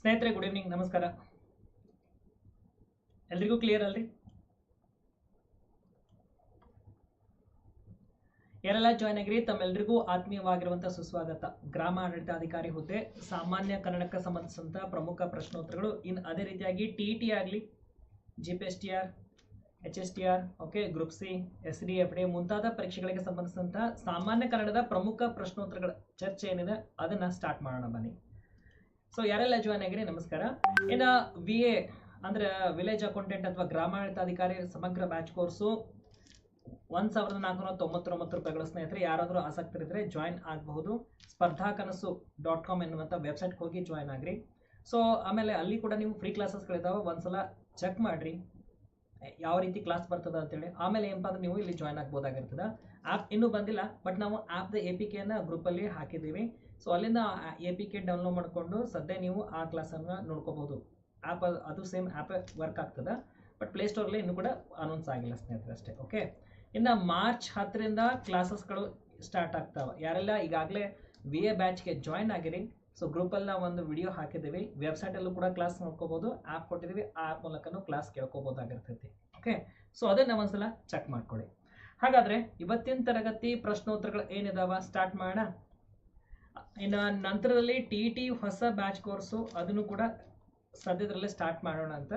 ಸ್ನೇಹಿತರೆ good evening ನಮಸ್ಕಾರ. ಎಲ್ರಿಗೂ ಕ್ಲಿಯರ್ ಅಲ್ರಿ? ಯಾರೆಲ್ಲ ಜಾಯ್ನ್ ಆಗಿರಿ, ತಮ್ಮೆಲ್ರಿಗೂ ಆತ್ಮೀಯವಾಗಿರುವಂಥ ಸುಸ್ವಾಗತ. ಗ್ರಾಮ ಆಡಳಿತಾಧಿಕಾರಿ ಹುದ್ದೆ, ಸಾಮಾನ್ಯ ಕನ್ನಡಕ್ಕೆ ಸಂಬಂಧಿಸಿದಂಥ ಪ್ರಮುಖ ಪ್ರಶ್ನೋತ್ತರಗಳು ಇನ್ನು ಅದೇ ರೀತಿಯಾಗಿ ಟಿ ಟಿ ಆಗಲಿ G P S T R H S T R okay group C S D F D ಮುಂತಾದ ಪರೀಕ್ಷೆಗಳಿಗೆ ಸಂಬಂಧಿಸಿದಂಥ ಸಾಮಾನ್ಯ ಕನ್ನಡದ ಪ್ರಮುಖ ಪ್ರಶ್ನೋತ್ತರಗಳ ಚರ್ಚೆ ಏನಿದೆ, ಅದನ್ನ ಸ್ಟಾರ್ಟ್ ಮಾಡೋಣ ಬನ್ನಿ. ಸೊ ಯಾರೆಲ್ಲ ಜಾಯ್ನ್ ಆಗಿರಿ, ನಮಸ್ಕಾರ. ಇನ್ನು ವಿ ಎ ಅಂದ್ರೆ ವಿಲೇಜ್ ಅಕೌಂಟೆಂಟ್ ಅಥವಾ ಗ್ರಾಮಾಡಳಿತಾಧಿಕಾರಿ, ಸಮಗ್ರ ಬ್ಯಾಚ್ ಕೋರ್ಸು ಒಂದ್ ಸಾವಿರದ ನಾಲ್ಕುನೂರ ತೊಂಬತ್ತೊಂಬತ್ತು ರೂಪಾಯಿಗಳ ಸ್ನೇಹಿತರೆ, ಯಾರಾದರೂ ಆಸಕ್ತರಿದ್ರೆ ಜಾಯಿನ್ ಆಗಬಹುದು. ಸ್ಪರ್ಧಾ ಕನಸು ಡಾಟ್ ಕಾಮ್ ಎನ್ನುವಂಥ ವೆಬ್ಸೈಟ್ಗೆ ಹೋಗಿ ಜಾಯಿನ್ ಆಗ್ರಿ. ಸೊ ಆಮೇಲೆ ಅಲ್ಲಿ ಕೂಡ ನೀವು ಫ್ರೀ ಕ್ಲಾಸಸ್ಗಳಿದಾವೆ ಒಂದ್ಸಲ ಚೆಕ್ ಮಾಡ್ರಿ. ಯಾವ ರೀತಿ ಕ್ಲಾಸ್ ಬರ್ತದ ಅಂತೇಳಿ. ಆಮೇಲೆ ಏನಪ್ಪ ಅಂದ್ರೆ ನೀವು ಇಲ್ಲಿ ಜಾಯ್ನ್ ಆಗ್ಬೋದಾಗಿರ್ತದೆ. ಆ್ಯಪ್ ಇನ್ನೂ ಬಂದಿಲ್ಲ ಬಟ್ ನಾವು ಆ್ಯಪ್ದ ಎ ಪಿ ಗ್ರೂಪ್ ಗ್ರೂಪಲ್ಲಿ ಹಾಕಿದ್ದೀವಿ. ಸೊ ಅಲ್ಲಿಂದ ಎ ಪಿ ಕೆ ಡೌನ್ಲೋಡ್ ಮಾಡಿಕೊಂಡು ಸದ್ಯ ನೀವು ಆ ಕ್ಲಾಸನ್ನು ನೋಡ್ಕೋಬೋದು. ಆ್ಯಪ್ ಅದು ಸೇಮ್ ಆ್ಯಪ್ ವರ್ಕ್ ಆಗ್ತದೆ ಬಟ್ ಪ್ಲೇಸ್ಟೋರಲ್ಲಿ ಇನ್ನೂ ಕೂಡ ಅನೌನ್ಸ್ ಆಗಿಲ್ಲ ಸ್ನೇಹಿತರೆ ಅಷ್ಟೇ ಓಕೆ ಇನ್ನು ಮಾರ್ಚ್ ಹತ್ತರಿಂದ ಕ್ಲಾಸಸ್ಗಳು ಸ್ಟಾರ್ಟ್ ಆಗ್ತಾವೆ. ಯಾರೆಲ್ಲ ಈಗಾಗಲೇ ವಿ ಎ ಬ್ಯಾಚ್ಗೆ ಜಾಯ್ನ್ ಆಗಿರಿ ಸೊ ಗ್ರೂಪಲ್ಲಿ ನಾವು ಒಂದು ವಿಡಿಯೋ ಹಾಕಿದ್ದೀವಿ. ವೆಬ್ಸೈಟಲ್ಲೂ ಕೂಡ ಕ್ಲಾಸ್ ನೋಡ್ಕೋಬೋದು ಆ್ಯಪ್ ಕೊಟ್ಟಿದ್ದೀವಿ, ಆ ಆ್ಯಪ್ ಮೂಲಕನೂ ಕ್ಲಾಸ್ ಕೇಳ್ಕೊಬೋದಾಗಿರ್ತೈತಿ ಓಕೆ ಸೊ ಅದನ್ನು ಒಂದ್ಸಲ ಚೆಕ್ ಮಾಡ್ಕೊಳ್ಳಿ. ಹಾಗಾದರೆ ಇವತ್ತಿನ ತರಗತಿ ಪ್ರಶ್ನೋತ್ತರಗಳು ಏನಿದಾವ? ಸ್ಟಾರ್ಟ್ ಮಾಡೋಣ. ಇನ್ನು ನಂತರದಲ್ಲಿ ಟಿ ಟಿ ಹೊಸ ಬ್ಯಾಚ್ ಕೋರ್ಸು ಅದನ್ನು ಕೂಡ ಸದ್ಯದಲ್ಲೇ ಸ್ಟಾರ್ಟ್ ಮಾಡೋಣ ಅಂತ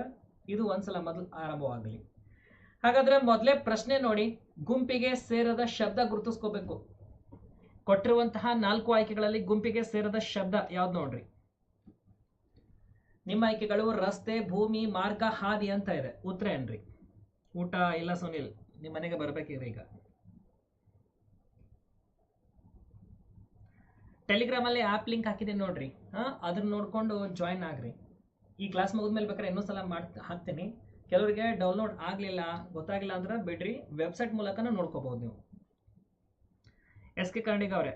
ಇದು ಒಂದ್ಸಲ ಮೊದಲು ಆರಂಭವಾಗಲಿ. ಹಾಗಾದ್ರೆ ಮೊದಲೇ ಪ್ರಶ್ನೆ ನೋಡಿ, ಗುಂಪಿಗೆ ಸೇರದ ಶಬ್ದ ಗುರುತಿಸ್ಕೋಬೇಕು. ಕೊಟ್ಟಿರುವಂತಹ ನಾಲ್ಕು ಆಯ್ಕೆಗಳಲ್ಲಿ ಗುಂಪಿಗೆ ಸೇರದ ಶಬ್ದ ಯಾವ್ದು ನೋಡ್ರಿ? ನಿಮ್ಮ ಆಯ್ಕೆಗಳು ರಸ್ತೆ, ಭೂಮಿ, ಮಾರ್ಗ, ಹಾದಿ ಅಂತ ಇದೆ. ಉತ್ತರ ಏನ್ರಿ? ಊಟ ಇಲ್ಲ ಸುನಿಲ್ ನಿಮ್ಮ ಮನೆಗೆ ಈಗ. ಟೆಲಿಗ್ರಾಮ್ ಅಲ್ಲಿ ಆ್ಯಪ್ ಲಿಂಕ್ ಹಾಕಿದ್ದೀನಿ ನೋಡ್ರಿ. ಹಾಂ ಅದನ್ನ ನೋಡ್ಕೊಂಡು ಜಾಯಿನ್ ಆಗ್ರಿ. ಈ ಕ್ಲಾಸ್ ಮುಗಿದ್ಮೇಲೆ ಬೇಕಾದ್ರೆ ಇನ್ನೊಂದ್ಸಲ ಮಾಡ್, ಹಾಕ್ತೀನಿ. ಕೆಲವರಿಗೆ ಡೌನ್ಲೋಡ್ ಆಗಲಿಲ್ಲ, ಗೊತ್ತಾಗಿಲ್ಲ ಅಂದ್ರೆ ಬಿಡ್ರಿ ವೆಬ್ಸೈಟ್ ಮೂಲಕನೂ ನೋಡ್ಕೋಬಹುದು ನೀವು. ಎಸ್ ಕೆ ಕರ್ಣಿಗ ಅವರೇ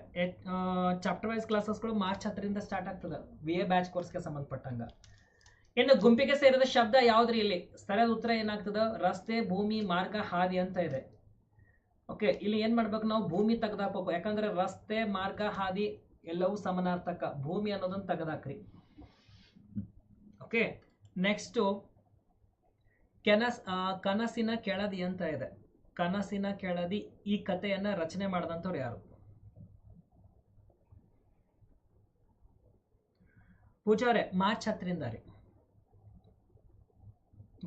ಚಾಪ್ಟರ್ ವೈಸ್ ಕ್ಲಾಸಸ್ಗಳು ಮಾರ್ಚ್ ಹತ್ತರಿಂದ ಸ್ಟಾರ್ಟ್ ಆಗ್ತದೆ. ವಿ ಎ ಬ್ಯಾಚ್ ಕೋರ್ಸ್ಗೆ ಸಂಬಂಧಪಟ್ಟಂಗ. ಇನ್ನು ಗುಂಪಿಗೆ ಸೇರಿದ ಶಬ್ದ ಯಾವ್ದ್ರಿ ಇಲ್ಲಿ? ಸರಿಯಾದ ಉತ್ತರ ಏನಾಗ್ತದ? ರಸ್ತೆ, ಭೂಮಿ, ಮಾರ್ಗ, ಹಾದಿ ಅಂತ ಇದೆ. ಓಕೆ ಇಲ್ಲಿ ಏನ್ ಮಾಡ್ಬೇಕು ನಾವು? ಭೂಮಿ ತೆಗೆದಾಕ್ಬೇಕು. ಯಾಕಂದ್ರೆ ರಸ್ತೆ, ಮಾರ್ಗ, ಹಾದಿ ಎಲ್ಲವೂ ಸಮನಾರ್ಥಕ, ಭೂಮಿ ಅನ್ನೋದನ್ನು ತೆಗೆದಾಕ್ರಿ. ಓಕೆ ನೆಕ್ಸ್ಟು ಕೆನಸ್ ಕನಸಿನ ಕೆಳದಿ ಅಂತ ಇದೆ. ಕನಸಿನ ಕೆಳದಿ ಈ ಕಥೆಯನ್ನ ರಚನೆ ಮಾಡಿದಂಥವ್ರು ಯಾರು? ಪೂಜಾರೆ ಮಾರ್ಚ್ ಹತ್ತರಿಂದ ರೀ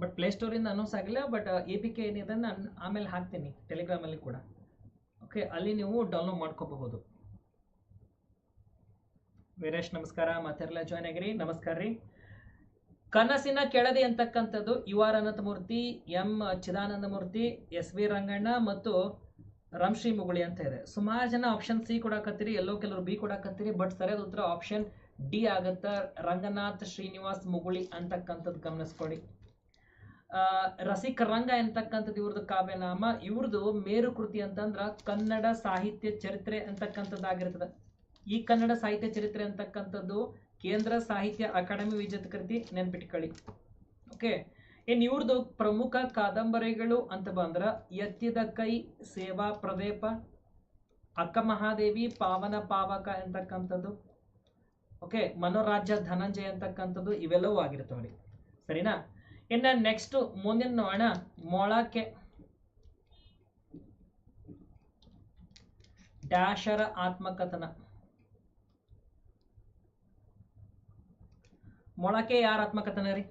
ಬಟ್ ಪ್ಲೇಸ್ಟೋರಿಂದ ಅನೌನ್ಸ್ ಆಗಿಲ್ಲ ಬಟ್ ಎ ಪಿ ಕೆ ಏನಿದೆ, ನಾನು ಆಮೇಲೆ ಹಾಕ್ತೀನಿ ಟೆಲಿಗ್ರಾಮಲ್ಲಿ ಕೂಡ. ಓಕೆ ಅಲ್ಲಿ ನೀವು ಡೌನ್ಲೋಡ್ ಮಾಡ್ಕೋಬಹುದು. ವೀರೇಶ್, ನಮಸ್ಕಾರ. ಮತ್ತೆಲ್ಲ ಜಾಯ್ನ್ ಆಗಿರಿ. ನಮಸ್ಕಾರ ರೀ. ಕನಸಿನ ಕೆಳದಿ ಅಂತಕ್ಕಂಥದ್ದು U R Ananthamurthy M Chidananda Murthy S V Ranganna ಮತ್ತು ರಂಶ್ರೀ ಮುಗುಳಿ ಅಂತ ಇದೆ. ಸುಮಾರು ಜನ ಆಪ್ಷನ್ ಸಿ ಕೊಡಾಕತ್ತೀರಿ, ಎಲ್ಲೋ ಕೆಲವರು ಬಿ ಕೊಡಾಕತ್ತೀರಿ ಬಟ್ ಸರಿಯಾದ ಉತ್ತರ ಆಪ್ಷನ್ ಡಿ ಆಗತ್ತ. ರಂಗನಾಥ್ ಶ್ರೀನಿವಾಸ್ ಮುಗುಳಿ ಅಂತಕ್ಕಂಥದ್ದು ಗಮನಿಸ್ಕೊಡಿ. ರಸಿಕ ರಂಗ ಎಂತಕ್ಕಂಥದ್ದು ಇವ್ರದ್ದು ಕಾವ್ಯನಾಮ. ಇವ್ರದ್ದು ಮೇರು ಕೃತಿ ಅಂತಂದ್ರ ಕನ್ನಡ ಸಾಹಿತ್ಯ ಚರಿತ್ರೆ ಅಂತಕ್ಕಂಥದ್ದಾಗಿರ್ತದೆ. ಈ ಕನ್ನಡ ಸಾಹಿತ್ಯ ಚರಿತ್ರೆ ಅಂತಕ್ಕಂಥದ್ದು ಕೇಂದ್ರ ಸಾಹಿತ್ಯ ಅಕಾಡೆಮಿ ವಿಜೇತ ಕೃತಿ ನೆನ್ಪಿಟ್ಕೊಳ್ಳಿ. ಓಕೆ? ಇನ್ನು ಇವ್ರದ್ದು ಪ್ರಮುಖ ಕಾದಂಬರಿಗಳು ಅಂತ ಬಂದ್ರ ಎತ್ತಿದ ಕೈ, ಸೇವಾ ಪ್ರದೇಪ, ಅಕ್ಕ ಮಹಾದೇವಿ, ಪಾವನ ಪಾವಕ ಅಂತಕ್ಕಂಥದ್ದು. ಓಕೆ? ಮನೋರಾಜ್ಯ ಧನಂಜಯ ಅಂತಕ್ಕಂಥದ್ದು ಇವೆಲ್ಲವೂ ಆಗಿರ್ತಾವ್ರಿ ಸರಿನಾ? ಇನ್ನು ನೆಕ್ಸ್ಟ್ ಮುಂದಿನ ನೋಡೋಣ ಮೊಳಕೆ. ಡ್ಯಾಶರ ಆತ್ಮಕಥನ. ಮೊಳಕೆ ಯಾರ ಆತ್ಮಕಥನ ರೀ?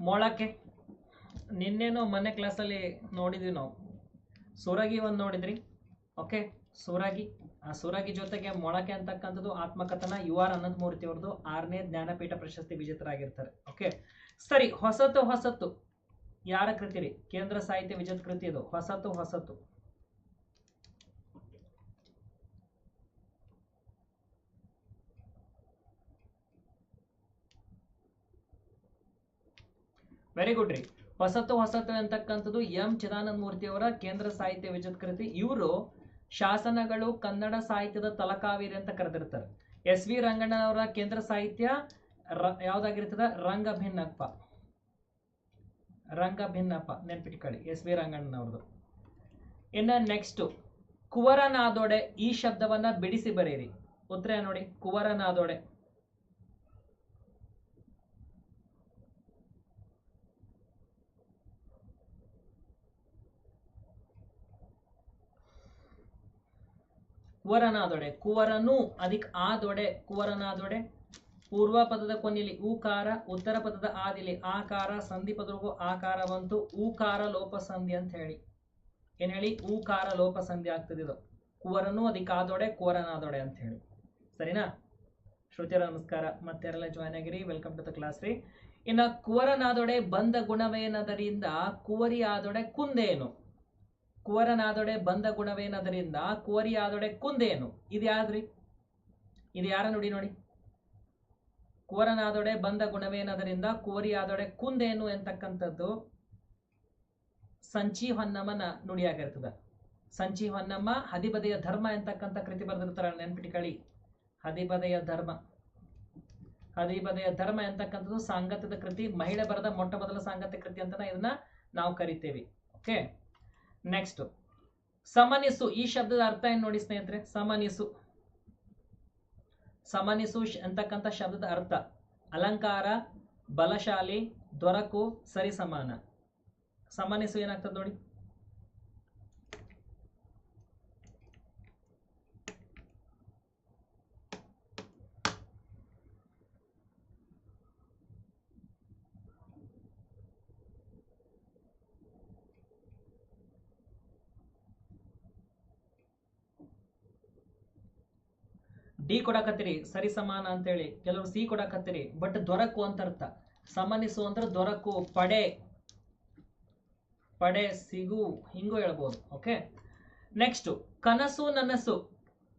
ಮೊಳಕೆ. ನಿನ್ನೇನೋ ಮನೆ ಕ್ಲಾಸಲ್ಲಿ ನೋಡಿದ್ವಿ ನಾವು. ಸುರಗಿ ಒಂದು ನೋಡಿದ್ರಿ? ಓಕೆ ಸುರಗಿ. ಆ ಸುರಗಿ ಜೊತೆಗೆ ಮೊಳಕೆ ಅಂತಕ್ಕಂಥದ್ದು ಆತ್ಮಕಥನ ಯು ಆರ್ ಅನಂತಮೂರ್ತಿ ಅವ್ರದ್ದು ಆರನೇ ಜ್ಞಾನಪೀಠ ಪ್ರಶಸ್ತಿ ವಿಜೇತರಾಗಿರ್ತಾರೆ. ಓಕೆ ಸರಿ, ಹೊಸತು ಹೊಸತು. ಯಾರ ಕೃತಿ ರೀ? ಕೇಂದ್ರ ಸಾಹಿತ್ಯ ವಿಜಯ ಕೃತಿ ಇದು ಹೊಸತು ಹೊಸತು. ವೆರಿ ಗುಡ್ ರೀ. ಹೊಸತು ಹೊಸತು ಅಂತಕ್ಕಂಥದ್ದು ಎಂ. ಚಿದಾನಂದ ಮೂರ್ತಿ ಅವರ ಕೇಂದ್ರ ಸಾಹಿತ್ಯ ವಿಜಯ ಕೃತಿ. ಇವರು ಶಾಸನಗಳು ಕನ್ನಡ ಸಾಹಿತ್ಯದ ತಲಕಾವೇರಿ ಅಂತ ಕರೆದಿರ್ತಾರೆ. ಎಸ್ ವಿ ರಂಗಣ್ಣನವರ ಕೇಂದ್ರ ಸಾಹಿತ್ಯ ಯಾವ್ದಾಗಿರ್ತದ? ರಂಗ ಭಿನ್ನಪ್ಪ ರಂಗ ಭಿನ್ನಪ್ಪ, ನೆನ್ಪಿಟ್ಕೊಳ್ಳಿ, ಎಸ್ ವಿ ರಂಗಣ್ಣನವ್ರದ್ದು. ಇನ್ನು ನೆಕ್ಸ್ಟ್ ಕುವರನಾದೊಡೆ ಈ ಶಬ್ದವನ್ನ ಬಿಡಿಸಿ ಬರೆಯಿರಿ ಉತ್ತರ ನೋಡಿ, ಕುವರನಾದೊಡೆ. ಕುವರನಾದೊಡೆ, ಕುವರನು ಅದಕ್ ಆದೊಡೆ, ಕುವರನಾದೊಡೆ. ಪೂರ್ವ ಪದದ ಕೊನೆಯಲ್ಲಿ ಊಕಾರ ಉತ್ತರ ಪದದ ಆದಿಲಿ ಆಕಾರ ಸಂಧಿ ಪದರಿಗೂ ಆಕಾರ ಬಂತು. ಊಕಾರ ಲೋಪ ಸಂಧಿ ಅಂತ ಹೇಳಿ. ಏನ್ ಹೇಳಿ? ಊಕಾರ ಲೋಪ ಸಂಧಿ ಆಗ್ತದೆ ಇದು. ಕುವರನು ಅದಕ್ಕೆ ಆದೊಡೆ ಕುವರನಾದೊಡೆ ಅಂತ ಹೇಳಿ. ಸರಿನಾ? ಶ್ರೋತಿಯರ ನಮಸ್ಕಾರ. ಮತ್ತೆಲ್ಲ ಜಾಯ್ನ್ ಆಗಿರಿ. ವೆಲ್ಕಮ್ ಟು ದ ಕ್ಲಾಸ್ ರೀ. ಇನ್ನ ಕುವರನಾದೊಡೆ ಬಂದ ಗುಣವೇನದರಿಂದ ಕುವರಿ ಆದೊಡೆ ಕುಂದೇನು? ಕುವರನಾದೊಡೆ ಬಂದ ಗುಣವೇನದರಿಂದ ಕುವರಿ ಆದೊಡೆ ಕುಂದೇನು? ಇದ್ಯಾದ್ರಿ? ಯಾವ್ದ್ರಿ ಇದು ಯಾರ ನುಡಿ ನೋಡಿ. ಕುವರನಾದೊಡೆ ಬಂದ ಗುಣವೇನದರಿಂದ ಕುವರಿ ಆದೊಡೆ ಕುಂದೇನು ಎಂತಕ್ಕಂಥದ್ದು? ಸಂಚಿ ಹೊನ್ನಮ್ಮನ ನುಡಿಯಾಗಿರ್ತದ. ಸಂಚಿ ಹೊನ್ನಮ್ಮ ಹದಿಬದೆಯ ಧರ್ಮ ಎಂತಕ್ಕಂಥ ಕೃತಿ ಬರೆದಿರ್ತಾರ ನೆನ್ಪಿಟ್ಕೊಳ್ಳಿ ಹದಿಬದೆಯ ಧರ್ಮ. ಹದಿಬದೆಯ ಧರ್ಮ ಎಂತಕ್ಕಂಥದ್ದು? ಸಾಂಗತ್ಯದ ಕೃತಿ, ಮಹಿಳೆ ಬರೆದ ಮೊಟ್ಟ ಮೊದಲ ಸಾಂಗತ್ಯ ಕೃತಿ ಅಂತ ಇದನ್ನ ನಾವು ಕರಿತೇವೆ. ಓಕೆ? ನೆಕ್ಸ್ಟ್ ಸಮನಿಸು ಈ ಶಬ್ದದ ಅರ್ಥ ಏನು ನೋಡಿ ಸ್ನೇಹಿತರೆ? ಸಮನಿಸು. ಸಮನಿಸು ಶ್- ಅಂತಕ್ಕಂಥ ಶಬ್ದದ ಅರ್ಥ. ಅಲಂಕಾರ ಬಲಶಾಲಿ ದೊರಕು ಸರಿ ಸಮಾನ ಸಮನಿಸು ಏನಾಗ್ತದೆ ನೋಡಿ? ಡಿ ಕೊಡಕತ್ತೀರಿ, ಸರಿ ಸಮಾನ ಅಂತೇಳಿ. ಕೆಲವರು ಸಿ ಕೊಡಕತ್ತೀರಿ ಬಟ್ ದೊರಕು ಅಂತ ಅರ್ಥ ಸಮನಿಸು ಅಂದ್ರೆ ದೊರಕು, ಪಡೆ. ಪಡೆ, ಸಿಗು, ಹಿಂಗೂ ಹೇಳ್ಬೋದು ಓಕೆ ನೆಕ್ಸ್ಟ್ ಕನಸು, ನನಸು.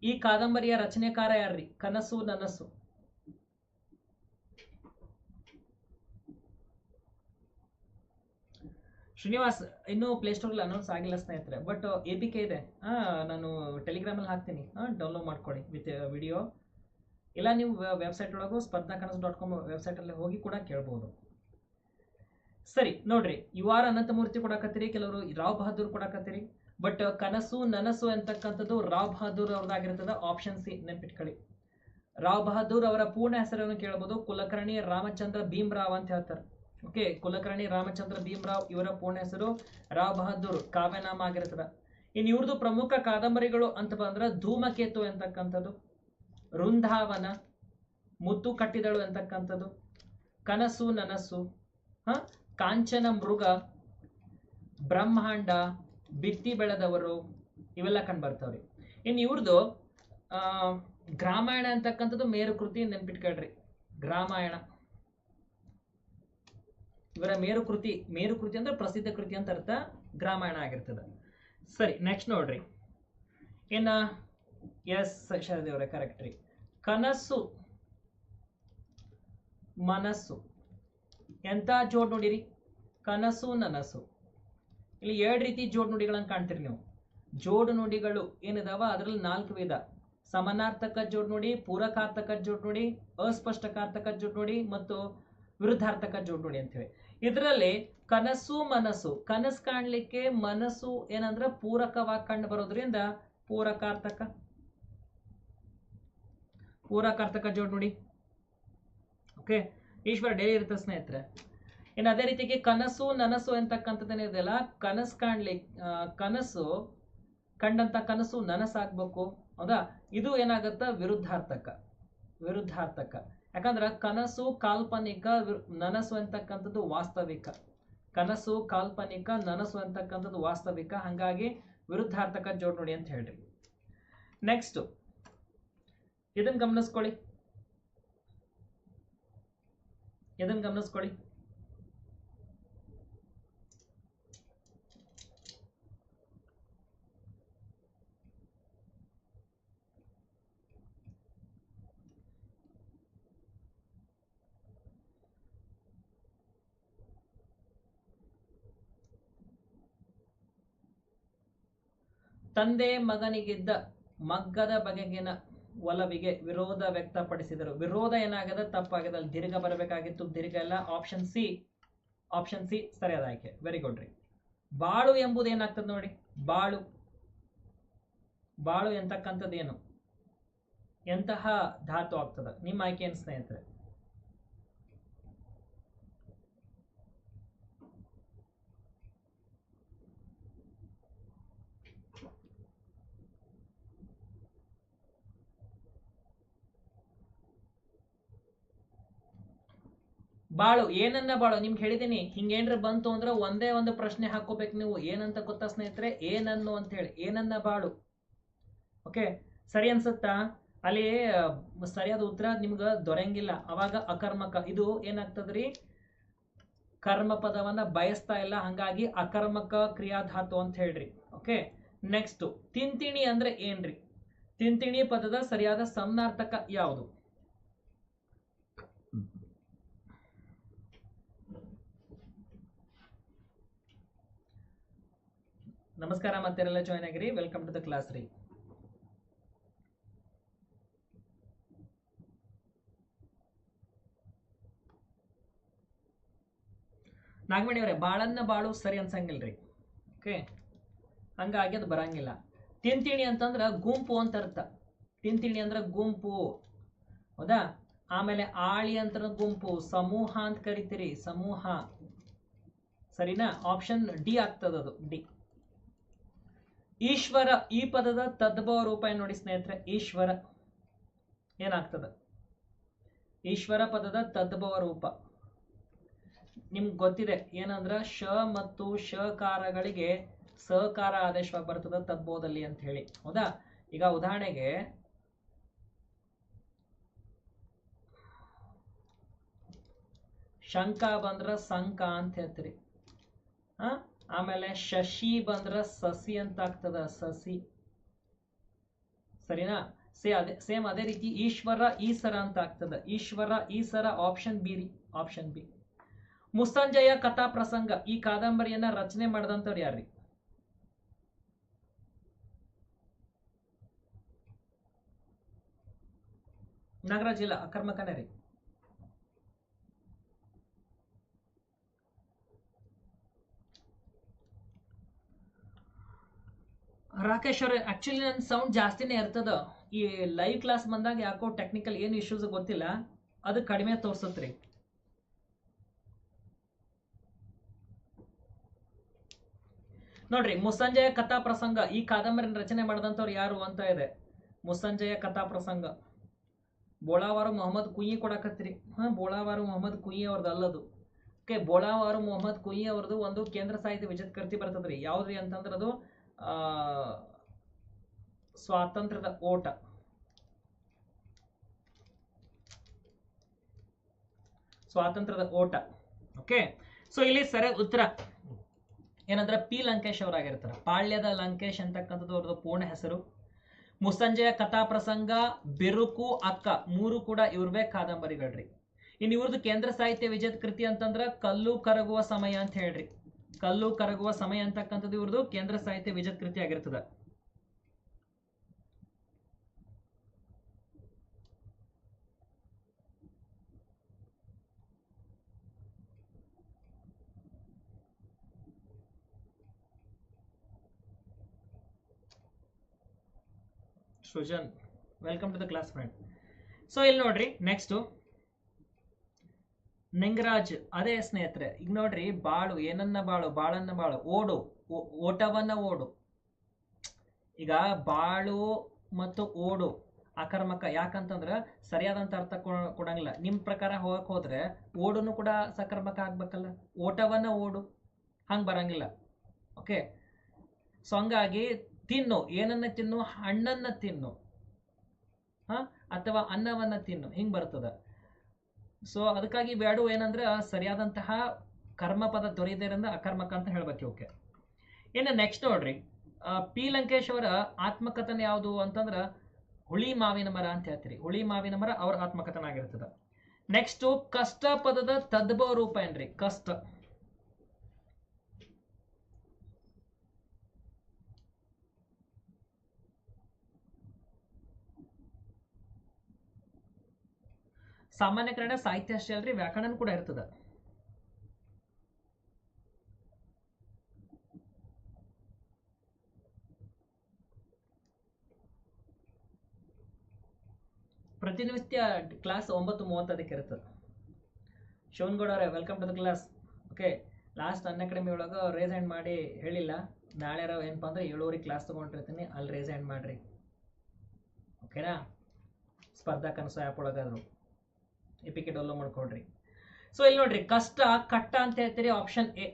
ಈ ಕಾದಂಬರಿಯ ರಚನೆಕಾರ ಯಾರ್ರಿ? ಕನಸು, ನನಸು. ಶ್ರೀನಿವಾಸ್, ಇನ್ನೂ ಪ್ಲೇಸ್ಟೋರಲ್ಲಿ ಅನೌನ್ಸ್ ಆಗಿಲ್ಲ ಸ್ನೇಹಿತರೆ ಬಟ್ ಎ ಪಿ ಕೆ ಇದೆ. ನಾನು ಟೆಲಿಗ್ರಾಮಲ್ಲಿ ಹಾಕ್ತೀನಿ. ಡೌನ್ಲೋಡ್ ಮಾಡ್ಕೊಳ್ಳಿ ವಿತ್ ವಿಡಿಯೋ ಇಲ್ಲ, ನೀವು ವೆಬ್ಸೈಟ್ ಒಳಗೂ ಸ್ಪರ್ಧಾ ಕನಸು ಡಾಟ್ ಕಾಮ್ ವೆಬ್ಸೈಟಲ್ಲಿ ಹೋಗಿ ಕೂಡ ಕೇಳ್ಬೋದು. ಸರಿ, ನೋಡ್ರಿ ಯು ಆರ್ ಅನಂತಮೂರ್ತಿ ಕೊಡಕತ್ತೀರಿ, ಕೆಲವರು ರಾವ್ ಬಹದ್ದೂರ್ ಕೊಡಕತ್ತೀರಿ ಬಟ್ ಕನಸು, ನನಸು ಅಂತಕ್ಕಂಥದ್ದು ರಾವ್ ಬಹದ್ದೂರ್ ಅವ್ರದ್ದಾಗಿರ್ತದೆ ಆಪ್ಷನ್ ಸಿ ನೆನ್ಪಿಟ್ಕೊಳ್ಳಿ ರಾವ್ ಬಹದ್ದೂರ್ ಅವರ ಪೂರ್ಣ ಹೆಸರನ್ನು ಕೇಳ್ಬೋದು, ಕುಲಕರ್ಣಿ ರಾಮಚಂದ್ರ ಭೀಮ್ರಾವ್ ಅಂತ ಹೇಳ್ತಾರೆ. ಓಕೆ, ಕುಲಕರ್ಣಿ ರಾಮಚಂದ್ರ ಭೀಮರಾವ್ ಇವರ ಪೂರ್ಣ ಹೆಸರು ರಾವ್ ಬಹದ್ದೂರ್, ಕಾವ್ಯನಾಮ ಆಗಿರ್ತದ. ಇನ್ನು ಇವ್ರದ್ದು ಪ್ರಮುಖ ಕಾದಂಬರಿಗಳು ಅಂತ ಬಂದ್ರೆ ಧೂಮಕೇತು ಎಂತಕ್ಕಂಥದ್ದು, ವೃಂದಾವನ, ಮುತ್ತು ಕಟ್ಟಿದಳು ಎಂತಕ್ಕಂಥದ್ದು, ಕನಸು ನನಸು, ಹ, ಕಾಂಚನ ಮೃಗ, ಬ್ರಹ್ಮಾಂಡ, ಬಿತ್ತಿ ಬೆಳೆದವರು, ಇವೆಲ್ಲ ಕಂಡು ಬರ್ತಾವ್ರಿ. ಇನ್ನು ಇವ್ರದ್ದು ಗ್ರಾಮಾಯಣ ಅಂತಕ್ಕಂಥದ್ದು ಮೇರು ಕೃತಿ ನೆನ್ಪಿಟ್ಕೊಳ್ರಿ. ಗ್ರಾಮಾಯಣ. ಇವರ ಮೇರುಕೃತಿ ಮೇರುಕೃತಿ ಮೇರು ಕೃತಿ ಅಂದ್ರೆ ಪ್ರಸಿದ್ಧ ಕೃತಿ ಅಂತ ಅರ್ಥ ಗ್ರಾಮಾಯಣ ಆಗಿರ್ತದೆ. ಸರಿ ನೆಕ್ಸ್ಟ್ ನೋಡ್ರಿ. ಇನ್ನ ಎಸ್ ಶರದೇವ್ರೆ ಕರೆಕ್ಟ್ ರೀ. ಕನಸು, ಮನಸ್ಸು. ಎಂತ ಜೋಡ್ ನೋಡಿರಿ? ಕನಸು, ನನಸು. ಇಲ್ಲಿ ಎರಡು ರೀತಿ ಜೋಡ್ ನುಡಿಗಳನ್ನ ಕಾಣ್ತೀರಿ ನೀವು. ಜೋಡು ನುಡಿಗಳು ಏನಿದಾವ? ಅದರಲ್ಲಿ ನಾಲ್ಕು ವಿಧ. ಸಮನಾರ್ಥಕ ಜೋಡ್ ನೋಡಿ, ಪೂರಕಾರ್ಥಕ ಜೋಡ್ ನೋಡಿ, ಅಸ್ಪಷ್ಟಕಾರ್ಥಕ ಜೋಡ್ ನೋಡಿ ಮತ್ತು ವಿರುದ್ಧಾರ್ಥಕ ಜೋಡ್ ಅಂತ ಅಂತೇಳಿ ಇದರಲ್ಲಿ ಕನಸು ಮನಸ್ಸು, ಕನಸು ಕಾಣ್ಲಿಕ್ಕೆ ಮನಸ್ಸು ಏನಂದ್ರೆ ಪೂರಕವಾಗಿ ಕಂಡು ಬರೋದ್ರಿಂದ ಪೂರಕಾರ್ಥಕ. ಪೂರಕಾರ್ಥಕ ಜೋಡ್ ನೋಡಿ. ಓಕೆ? ಈಶ್ವರ, ಡೈಲಿ ಇರುತ್ತೆ ಸ್ನೇಹಿತರೆ. ಇನ್ನು ಅದೇ ರೀತಿಗೆ ಕನಸು, ನನಸು ಅಂತಕ್ಕಂಥದ್ದೇನಿದೆಯಲ್ಲ ಕನಸು ಕಾಣಲಿ ಕನಸು ಕಂಡಂತ ಕನಸು ನನಸಾಗ್ಬೇಕು. ಹೌದಾ? ಇದು ಏನಾಗತ್ತ? ವಿರುದ್ಧಾರ್ಥಕ. ವಿರುದ್ಧಾರ್ಥಕ. ಯಾಕಂದ್ರೆ ಕನಸು ಕಾಲ್ಪನಿಕ ನನಸು ಅಂತಕ್ಕಂಥದ್ದು ವಾಸ್ತವಿಕ. ಕನಸು ಕಾಲ್ಪನಿಕ ನನಸು ಅಂತಕ್ಕಂಥದ್ದು ವಾಸ್ತವಿಕ. ಹಂಗಾಗಿ ವಿರುದ್ಧಾರ್ಥಕ ಜೋಡ್ ನೋಡಿ ಅಂತ ಹೇಳ್ರಿ. ನೆಕ್ಸ್ಟ್ ಇದನ್ನ ಗಮನಿಸ್ಕೊಳ್ಳಿ. ಇದನ್ನ ಗಮನಿಸ್ಕೊಳ್ಳಿ. ತಂದೆ ಮಗನಿಗಿದ್ದ ಮಗ್ಗದ ಬಗೆಗಿನ ಒಲವಿಗೆ ವಿರೋಧ ವ್ಯಕ್ತಪಡಿಸಿದರು. ವಿರೋಧ ಏನಾಗದ ತಪ್ಪಾಗಿದೆ ಅಲ್ಲಿ ದೀರ್ಘ ಬರಬೇಕಾಗಿತ್ತು. ದೀರ್ಘ ಎಲ್ಲ ಆಪ್ಷನ್ ಸಿ ಆಪ್ಷನ್ ಸಿ ಸರಿಯಾದ ಆಯ್ಕೆ. ವೆರಿ ಗುಡ್ ರೀ. ಬಾಳು ಎಂಬುದು ಏನಾಗ್ತದೆ ನೋಡಿ? ಬಾಳು. ಬಾಳು ಎಂತಕ್ಕಂಥದ್ದೇನು? ಎಂತಹ ಧಾತು ಆಗ್ತದ? ನಿಮ್ಮ ಆಯ್ಕೆ ಏನು ಸ್ನೇಹಿತರೆ ಬಾಳು, ಏನನ್ನ ಬಾಳು, ನಿಮ್ಗೆ ಹೇಳಿದೀನಿ, ಹಿಂಗೇನ್ರ ಬಂತು ಅಂದ್ರೆ ಒಂದೇ ಒಂದು ಪ್ರಶ್ನೆ ಹಾಕೋಬೇಕು ನೀವು. ಏನಂತ ಗೊತ್ತಾ ಸ್ನೇಹಿತರೆ? ಏನನ್ನು ಅಂತ ಹೇಳಿ. ಏನನ್ನ ಬಾಳು? ಓಕೆ? ಸರಿ ಅನ್ಸುತ್ತಾ? ಅಲ್ಲಿ ಸರಿಯಾದ ಉತ್ತರ ನಿಮ್ಗೆ ದೊರೆಯಂಗಿಲ್ಲ. ಅವಾಗ ಅಕರ್ಮಕ. ಇದು ಏನಾಗ್ತದ್ರಿ? ಕರ್ಮ ಪದವನ್ನ ಬಯಸ್ತಾ ಇಲ್ಲ. ಹಂಗಾಗಿ ಅಕರ್ಮಕ ಕ್ರಿಯಾಧಾತು ಅಂತ ಹೇಳ್ರಿ. ಓಕೆ? ನೆಕ್ಸ್ಟ್ ತಿಂತಿಣಿ ಅಂದ್ರೆ ಏನ್ರಿ? ತಿಂತಿಣಿ ಪದದ ಸರಿಯಾದ ಸಮನಾರ್ಥಕ ಯಾವುದು? ನಮಸ್ಕಾರ ಮತ್ತೆಲ್ಲ ಜಾಯ್ನ್ ಆಗಿರಿ. ವೆಲ್ಕಮ್ ಟು ದ ಕ್ಲಾಸ್ ರೀ ನಾಗಮಣಿ ಅವರೇ, ಬಾಳನ್ನ ಬಾಳು ಸರಿ ಅನ್ಸಂಗಿಲ್ರಿ. ಓಕೆ ಹಂಗಾಗಿ ಅದು ಬರಂಗಿಲ್ಲ. ತಿಂತಿಣಿ ಅಂತಂದ್ರ ಗುಂಪು ಅಂತ ಅರ್ಥ. ತಿಂತಿಣಿ ಅಂದ್ರ ಗುಂಪು. ಹೌದಾ? ಆಮೇಲೆ ಆಳಿ ಅಂತ ಗುಂಪು. ಸಮೂಹ ಅಂತ ಕರಿತೀರಿ, ಸಮೂಹ. ಸರಿನಾ? ಆಪ್ಷನ್ ಡಿ ಆಗ್ತದದು ಡಿ ಈಶ್ವರ ಈ ಪದದ ತದ್ಭವ ರೂಪ ಏನ್ ನೋಡಿ ಸ್ನೇಹಿತರೆ? ಈಶ್ವರ. ಏನಾಗ್ತದ? ಈಶ್ವರ ಪದದ ತದ್ಭವ ರೂಪ. ನಿಮ್ಗೆ ಗೊತ್ತಿದೆ, ಏನಂದ್ರ ಶ ಮತ್ತು ಶಕಾರಗಳಿಗೆ ಸಹಕಾರ ಆದೇಶವಾಗಿ ಬರ್ತದ ತದ್ಭವದಲ್ಲಿ ಅಂತ ಹೇಳಿ. ಹೌದಾ? ಈಗ ಉದಾಹರಣೆಗೆ, ಶಂಕ ಬಂದ್ರ ಸಂಕ ಅಂತ ಹೇಳ್ತೀರಿ. ಆ ಆಮೇಲೆ ಶಶಿ ಬಂದ್ರ ಸಸಿ ಅಂತ ಆಗ್ತದ ಸಸಿ. ಸರಿನಾ? ಸೇ, ಅದೇ, ಸೇಮ್ ಅದೇ ರೀತಿ ಈಶ್ವರ, ಈಸರ ಅಂತ ಆಗ್ತದ ಈಶ್ವರ, ಈಸರ ಆಪ್ಷನ್ ಬಿ ರೀ ಆಪ್ಷನ್ ಬಿ ಮುಸ್ಸಂಜಯ ಕಥಾ ಪ್ರಸಂಗ, ಈ ಕಾದಂಬರಿಯನ್ನ ರಚನೆ ಮಾಡಿದಂಥವ್ರು ಯಾರ್ರಿ? ನಾಗರಾಜ್ ಇಲ್ಲ, ಅಕರ್ಮಕನೇ ರೀ. ರಾಕೇಶ್ ಅವ್ರೆ ಆಕ್ಚುಲಿ ನನ್ನ ಸೌಂಡ್ ಜಾಸ್ತಿನೇ ಇರ್ತದ. ಈ ಲೈವ್ ಕ್ಲಾಸ್ ಬಂದಾಗ ಯಾಕೋ ಟೆಕ್ನಿಕಲ್ ಏನು ಇಶ್ಯೂಸ್ ಗೊತ್ತಿಲ್ಲ. ಅದು ಕಡಿಮೆ ತೋರ್ಸತ್ರಿ. ನೋಡ್ರಿ, ಮುಸ್ಸಂಜಯ ಕಥಾ ಪ್ರಸಂಗ, ಈ ಕಾದಂಬರಿನ ರಚನೆ ಮಾಡಿದಂಥವ್ರು ಯಾರು ಅಂತ ಇದೆ. ಮುಸ್ಸಂಜಯ ಕಥಾ ಪ್ರಸಂಗ. ಬೋಳಾವಾರು ಮೊಹಮ್ಮದ್ ಕುಯಿ ಕೊಡಕತ್ರಿ. ಹಾಂ, ಬೋಳಾವಾರು ಮೊಹಮ್ಮದ್ ಕುಯಿ ಅವ್ರದ್ದು ಅಲ್ಲದು. ಓಕೆ ಬೋಳಾವಾರು ಮೊಹಮ್ಮದ್ ಕುಯಿ ಅವ್ರದ್ದು ಒಂದು ಕೇಂದ್ರ ಸಾಹಿತ್ಯ ವಿಜತ್ ಕರ್ತಿ ಬರ್ತದ್ರಿ. ಯಾವ್ದ್ರಿ ಅಂತಂದ್ರೆ ಅದು ಸ್ವಾತಂತ್ರ್ಯದ ಓಟ. ಸ್ವಾತಂತ್ರ್ಯದ ಓಟ. ಓಕೆ? ಸೊ ಇಲ್ಲಿ ಸರಿ ಉತ್ತರ. ಏನಂದ್ರೆ ಪಿ ಲಂಕೇಶ್ ಅವರಾಗಿರ್ತಾರೆ. ಪಾಳ್ಯದ ಲಂಕೇಶ್ ಅಂತಕ್ಕಂಥದ್ದು ಅವ್ರದ್ದು ಪೂರ್ಣ ಹೆಸರು. ಮುಸ್ಸಂಜೆಯ ಕಥಾ ಪ್ರಸಂಗ ಬಿರುಕು, ಅಕ್ಕ ಮೂರು ಕೂಡ ಇವ್ರವೇ ಕಾದಂಬರಿಗಳ್ರಿ. ಇನ್ನು ಇವ್ರದ್ದು ಕೇಂದ್ರ ಸಾಹಿತ್ಯ ವಿಜೇತ ಕೃತಿ ಅಂತಂದ್ರ ಕಲ್ಲು ಕರಗುವ ಸಮಯ ಅಂತ ಹೇಳ್ರಿ. ಕಲ್ಲು ಕರಗುವ ಸಮಯ ಅಂತಕ್ಕಂಥದ್ದು ಇವ್ರದ್ದು ಕೇಂದ್ರ ಸಾಹಿತ್ಯ ವಿಜತ್ ಕೃತಿ ಆಗಿರ್ತದ. Srujan welcome to the class friend so ಇಲ್ಲಿ ನೋಡ್ರಿ ನೆಕ್ಸ್ಟ್ ನಿಂಗರಾಜ್, ಅದೇ ಸ್ನೇಹಿತರೆ, ಈಗ ನೋಡ್ರಿ, ಬಾಳು, ಏನನ್ನ ಬಾಳು, ಬಾಳನ್ನ ಬಾಳು, ಓಡು ಓಟವನ್ನ ಓಡು. ಈಗ ಬಾಳು ಮತ್ತು ಓಡು ಅಕರ್ಮಕ, ಯಾಕಂತಂದ್ರ ಸರಿಯಾದಂತ ಅರ್ಥ ಕೊಡಂಗಿಲ್ಲ. ನಿಮ್ಮ ಪ್ರಕಾರ ಹೋಗಕ್ ಹೋದ್ರೆ ಓಡುನು ಕೂಡ ಸಕರ್ಮಕ ಆಗ್ಬೇಕಲ್ಲ? ಓಟವನ್ನ ಓಡು, ಹಂಗೆ ಬರಂಗಿಲ್ಲ. ಓಕೆ? ಸೊ ಹಂಗಾಗಿ ತಿನ್ನು, ಏನನ್ನ ತಿನ್ನು? ಹಣ್ಣನ್ನ ತಿನ್ನು. ಹಾ? ಅಥವಾ ಅನ್ನವನ್ನ ತಿನ್ನು, ಹಿಂಗೆ ಬರ್ತದ. ಸೊ ಅದಕ್ಕಾಗಿ ಬ್ಯಾಡು ಏನಂದ್ರೆ ಸರಿಯಾದಂತಹ ಕರ್ಮ ಪದ ದೊರೆಯದೇರಿಂದ ಅಕರ್ಮಕ ಅಂತ ಹೇಳ್ಬೇಕು ಓಕೆ ಇನ್ನು ನೆಕ್ಸ್ಟ್ ನೋಡ್ರಿ. ಪಿ ಲಂಕೇಶ್ ಅವರ ಆತ್ಮಕಥನ ಯಾವುದು ಅಂತಂದ್ರ ಹುಳಿ ಮಾವಿನ ಮರ ಅಂತ ಹೇಳ್ತೀರಿ. ಹುಳಿ ಮಾವಿನ ಮರ ಅವರ ಆತ್ಮಕಥನ ಆಗಿರ್ತದೆ. ನೆಕ್ಸ್ಟ್ ಕಷ್ಟ ಪದದ ತದ್ಭವ ರೂಪ ಏನ್ರಿ? ಕಷ್ಟ. ಸಾಮಾನ್ಯ ಕನ್ನಡ ಸಾಹಿತ್ಯ ಅಷ್ಟೇ ಅಲ್ರಿ ವ್ಯಾಕರಣ ಕೂಡ ಇರ್ತದೆ. ಪ್ರತಿನಿತ್ಯ ಕ್ಲಾಸ್ ಒಂಬತ್ತು ಮೂವತ್ತದಕ್ಕೆ ಇರ್ತದೆ ಶಿವನ್ಗೌಡ ಅವರೇ welcome to the class okay last Unacademy ಒಳಗೆ ರೇಸ್ ಹ್ಯಾಂಡ್ ಮಾಡಿ ಹೇಳಿಲ್ಲ. ನಾಳೆ ಏನಪ್ಪ ಅಂದ್ರೆ ಏಳುವರೆ ಕ್ಲಾಸ್ ತೊಗೊಂಡಿರ್ತೀನಿ, ಅಲ್ಲಿ ರೇಸ್ ಹ್ಯಾಂಡ್ ಮಾಡಿರಿ. ಓಕೆನಾ ಸ್ಪರ್ಧಾ ಕನಸು ಆ್ಯಪ್ ಒಳಗಾದ್ರು. ಎಪಿಕೆ ಡೌನ್ಲೋಡ್ ಮಾಡ್ಕೊಡ್ರಿ ಸೊ ಇಲ್ಲಿ ನೋಡ್ರಿ, ಕಷ್ಟ, ಕಟ್ಟ ಅಂತ ಹೇಳ್ತೀರಿ ಆಪ್ಷನ್ ಎ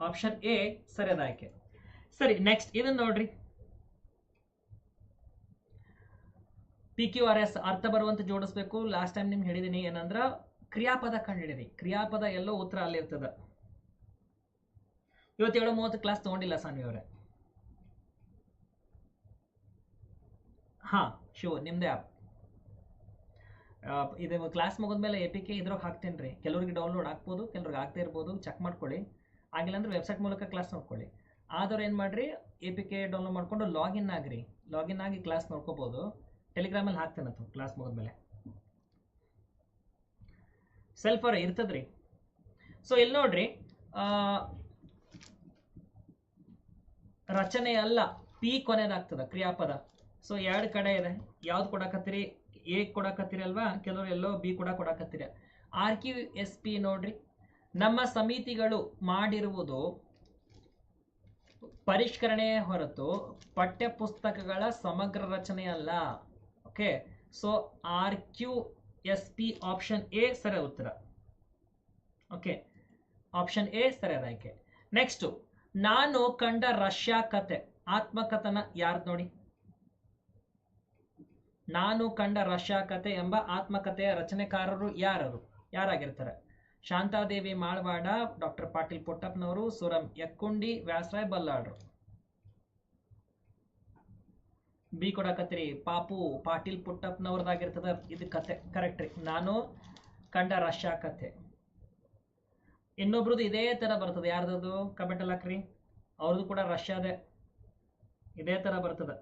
ಆಪ್ಷನ್ ಎ ಸರಿಯಾದ ಆಯ್ಕೆ ಸರಿ ನೆಕ್ಸ್ಟ್ ಇದನ್ನ ನೋಡ್ರಿ. ಪಿ ಕ್ಯೂ ಆರ್ ಎಸ್ ಅರ್ಥ ಬರುವಂತ ಜೋಡಿಸ್ಬೇಕು. ಲಾಸ್ಟ್ ಟೈಮ್ ನಿಮ್ಗೆ ಹೇಳಿದೀನಿ ಏನಂದ್ರ, ಕ್ರಿಯಾಪದ ಕಂಡಿಡಿರಿ ಕ್ರಿಯಾಪದ ಎಲ್ಲೋ ಉತ್ತರ ಅಲ್ಲಿ ಇರ್ತದ. ಇವತ್ತು ಏಳು ಮೂವತ್ತು ಕ್ಲಾಸ್ ತಗೊಂಡಿಲ್ಲ ಸಾನ್ವಿ ಅವರೇ. ಹಾ ಶಿವ ನಿಮ್ದೇ ಆಪ್ ಇದು ಕ್ಲಾಸ್ ಮುಗಿದ್ಮೇಲೆ ಎ ಪಿ ಕೆ ಇದ್ರಾಗ ಹಾಕ್ತೇನೆ ರೀ. ಕೆಲವ್ರಿಗೆ ಡೌನ್ಲೋಡ್ ಹಾಕ್ಬೋದು, ಕೆಲವ್ರಿಗೆ ಆಗ್ತಾ ಇರ್ಬೋದು ಚೆಕ್ ಮಾಡ್ಕೊಳ್ಳಿ. ಆಗಿಲ್ಲ ಅಂದ್ರೆ ವೆಬ್ಸೈಟ್ ಮೂಲಕ ಕ್ಲಾಸ್ ನೋಡ್ಕೊಳ್ಳಿ. ಆದವ್ರು ಏನು ಮಾಡಿರಿ ಎ ಪಿ ಕೆ ಡೌನ್ಲೋಡ್ ಮಾಡ್ಕೊಂಡು ಲಾಗಿನ್ ಆಗ್ರಿ. ಲಾಗಿನ್ ಆಗಿ ಕ್ಲಾಸ್ ನೋಡ್ಕೋಬೋದು. ಟೆಲಿಗ್ರಾಮಲ್ಲಿ ಹಾಕ್ತೇನಂತ ಕ್ಲಾಸ್ ಮುಗಿದ್ಮೇಲೆ ಸೆಲ್ಫರ್ ಇರ್ತದ್ರಿ. ಸೊ ಇಲ್ಲಿ ನೋಡ್ರಿ ರಚನೆ ಅಲ್ಲ ಪಿ ಕೊನೆದಾಗ್ತದ, ಕ್ರಿಯಾಪದ. ಸೊ ಎರಡು ಕಡೆ ಇದೆ. ಯಾವ್ದು ಕೊಡಕತ್ತೀರಿ? ಎ ಕೊಡಕತ್ತಿರಲ್ವಾ ಕೆಲವರು ಎಲ್ಲೋ ಬಿ ಕೂಡ ಕೊಡಕತ್ತಿರ. ಆರ್ ಕ್ಯೂ ಎಸ್ ಪಿ ನೋಡ್ರಿ. ನಮ್ಮ ಸಮಿತಿಗಳು ಮಾಡಿರುವುದು ಪರಿಷ್ಕರಣೆ ಹೊರತು ಪಠ್ಯ ಪುಸ್ತಕಗಳ ಸಮಗ್ರ ರಚನೆ ಅಲ್ಲ. Okay? So, R Q S P option A ಸರಿ ಉತ್ತರ. ಓಕೆ? ಆಪ್ಷನ್ ಎ ಸರಿಯಾದ ಆಯ್ಕೆ. ನೆಕ್ಸ್ಟ್, ನಾನು ಕಂಡ ರಷ್ಯಾ ಕತೆ, ಆತ್ಮಕಥನ ಯಾರ್ದು ನೋಡಿ? ನಾನು ಕಂಡ ರಷ್ಯಾ ಕತೆ ಎಂಬ ಆತ್ಮಕಥೆಯ ರಚನೆಕಾರರು ಯಾರರು? ಯಾರಾಗಿರ್ತಾರೆ? ಶಾಂತಾದೇವಿ ಮಾಳ್ವಾಡ, ಡಾಕ್ಟರ್ ಪಾಟೀಲ್ ಪುಟ್ಟಪ್ಪನವರು ಸುರಂ ಯಕ್ಕುಂಡಿ, ವ್ಯಾಸರಾಯ್ ಬಲ್ಲಾಡ್ರು ಬಿ ಕೊಡಕತ್ರಿ ಪಾಪು ಪಾಟೀಲ್ ಪುಟ್ಟಪ್ಪನವ್ರದಾಗಿರ್ತದ ಇದು ಕತೆ ಕರೆಕ್ಟ್ ರೀ. ನಾನು ಕಂಡ ರಷ್ಯಾ ಕತೆ ಇನ್ನೊಬ್ರದ್ದು ಇದೇ ತರ ಬರ್ತದೆ. ಯಾರ್ದದು? ಕಮೆಂಟ್ ಅಲ್ಲಿ ಹಾಕ್ರಿ. ಅವ್ರದ್ದು ಕೂಡ ರಷ್ಯಾದೇ ಇದೇ ತರ ಬರ್ತದ.